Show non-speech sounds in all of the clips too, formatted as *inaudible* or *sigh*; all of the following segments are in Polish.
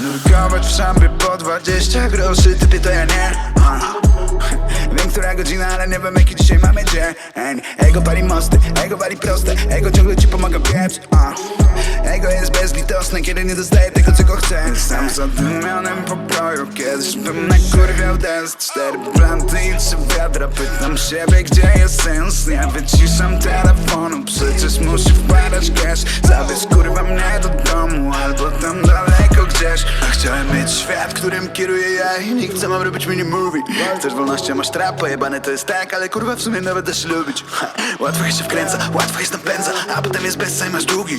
Nurkować w szambie po 20 groszy, typie to ja nie. *laughs* Wiem, która godzina, ale nie wiem jaki dzisiaj mamy dzień. Ego pali mosty, ego wali proste. Ego ciągle ci pomaga pieprz. Ego jest bezlitosne, kiedy nie dostaje tego, czego chce Sam w zadymionym pokoju Kiedyś bym nakurwiał dance Cztery planty i trzy wiadra Pytam siebie, gdzie jest sens? Nie wyciszam telefonu Przecież musi wpadać cash. Zabierz kurwa mnie do domu Albo tam gdzieś Chciałem mieć świat, którym kieruję ja I nikt co mam robić mini movie Chcesz wolności, masz trap Pojebane to jest tak, ale kurwa w sumie nawet da się lubić. Ha. Łatwo się wkręca, łatwo jest napędza A potem jest bez i masz długi.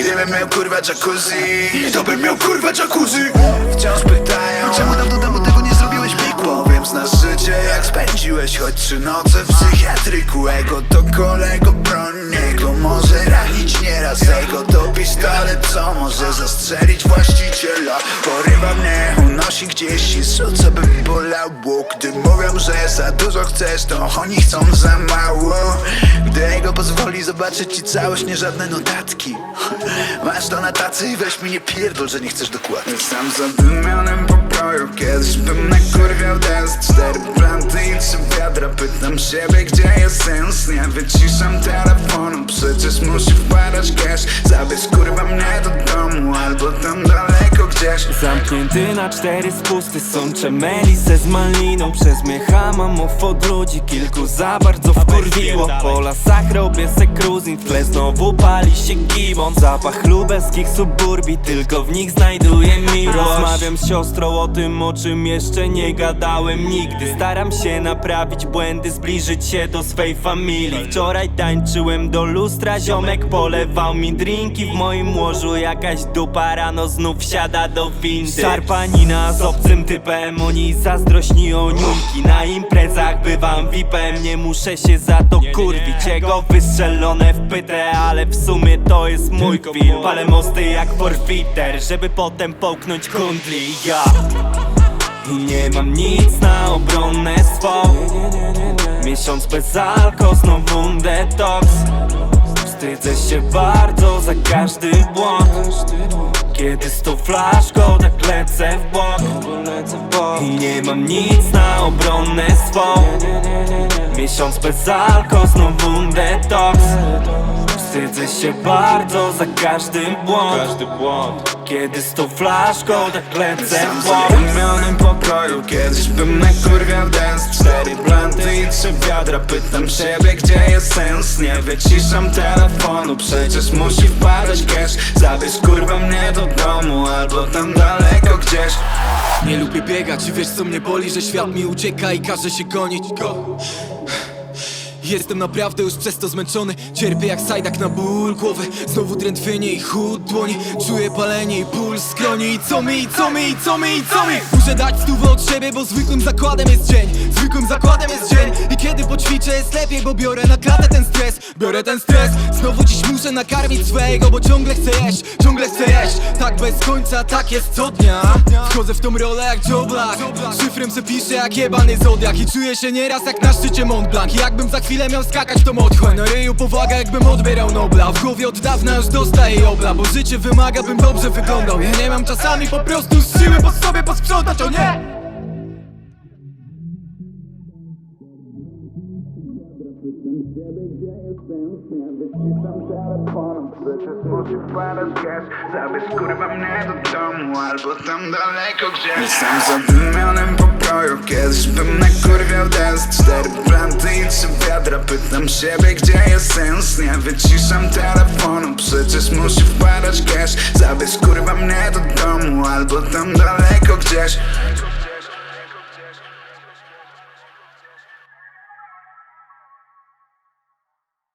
Gdybym miał kurwa jacuzzi To bym miał kurwa jacuzzi. Wciąż pytają Czemu dawno temu tego nie zrobiłeś Big Powiem znasz życie jak spędziłeś Choć trzy noce w psychiatryku. Ego to kolego broń Niego może ranić nieraz Ego to pistolet co może zastrzelić właściciela. Porywa mnie, unosi gdzieś i rzuca by bolało. Gdy mówią, że za dużo chcesz to oni chcą za mało. Gdy ego pozwoli zobaczyć ci całość, nie żadne notatki. Masz to na tacy i weź mi nie pierdol, że nie chcesz dokładnie. Sam w zadymionym pokoju Kiedyś bym nakurwiał deszcz Cztery planty i Pytam siebie, gdzie jest sens? Nie wyciszam telefonu. Przecież musi wpadać cash. Zabierz kurwa mnie do domu Albo tam gdzieś Zamknięty na cztery spusty Sączę melisę z maliną Przez mnie hamamów od ludzi Kilku za bardzo wkurwiło. Po lasach robię se cruising W tle znowu pali się gibon Zapach lubelskich suburbii Tylko w nich znajduję miłość Rozmawiam z siostrą o tym o czym jeszcze nie gadałem nigdy. Staram się naprawić błędy Zbliżyć się do swej familii. Wczoraj tańczyłem do lustra Ziomek polewał mi drinki W moim łożu. Jakaś dupa Rano znów wsiada do windy. Szarpanina z obcym typem Oni zazdrośni o niunki Na imprezach bywam VIPem Nie muszę się za to kurwić. Jego wystrzelone w pytę Ale w sumie to jest mój film. Palę mosty jak forfiter Żeby potem połknąć kundli. Ja i nie mam nic na obronę swą Miesiąc bez alko, znowu detoks. Wstydzę się bardzo za każdy błąd Kiedy z tą flaszką tak lecę w bok. I nie mam nic na obronę swą. Miesiąc bez alko, znowu detoks Wstydzę się bardzo za każdy błąd. Kiedy z tą flaszką tak lecę w zadymionym pokoju Kiedyś bym nakurwiał dance Cztery planty i trzy wiadra. Pytam siebie, gdzie jest sens? Nie wyciszam telefonu Przecież musi wpadać cash. Zabierz kurwa mnie do domu Albo tam daleko gdzieś. Nie lubię biegać i wiesz co mnie boli, że świat mi ucieka i każe się gonić go Jestem naprawdę już przez to zmęczony. Cierpię jak sajdak na ból głowy. Znowu drętwienie i chód dłoni. Czuję palenie i ból w skronie I co mi, i co mi, i co mi, i co mi? Muszę dać stówę od siebie, bo zwykłym zakładem jest dzień Poćwiczę jest lepiej, bo biorę na klatę ten stres. Biorę ten stres. Znowu dziś muszę nakarmić swojego, bo ciągle chcę jeść Ciągle chcę jeść. Tak bez końca, tak jest co dnia. Wchodzę w tą rolę jak Black Szyfrem se piszę jak jebany zodiak I czuję się nieraz jak na szczycie Mont Blanc. I jakbym za chwilę miał skakać tą otchłań Na ryju powaga jakbym odbierał Nobla. W głowie od dawna już dostaję obla Bo życie wymaga bym dobrze wyglądał. Ja nie mam czasami po prostu siły po sobie posprzątać, o nie! Wyciszam telefonu. Przecież musi wpadać cash Zabierz kurwa mnie do domu Albo tam daleko gdzieś. Jestem w zadymionym pokoju Kiedyś bym nakurwiał deszcz Cztery planty i trzy wiadra Pytam siebie, gdzie jest sens? Nie wyciszam telefonu Przecież musi wpadać cash Zabierz kurwa mnie do domu Albo tam daleko gdzieś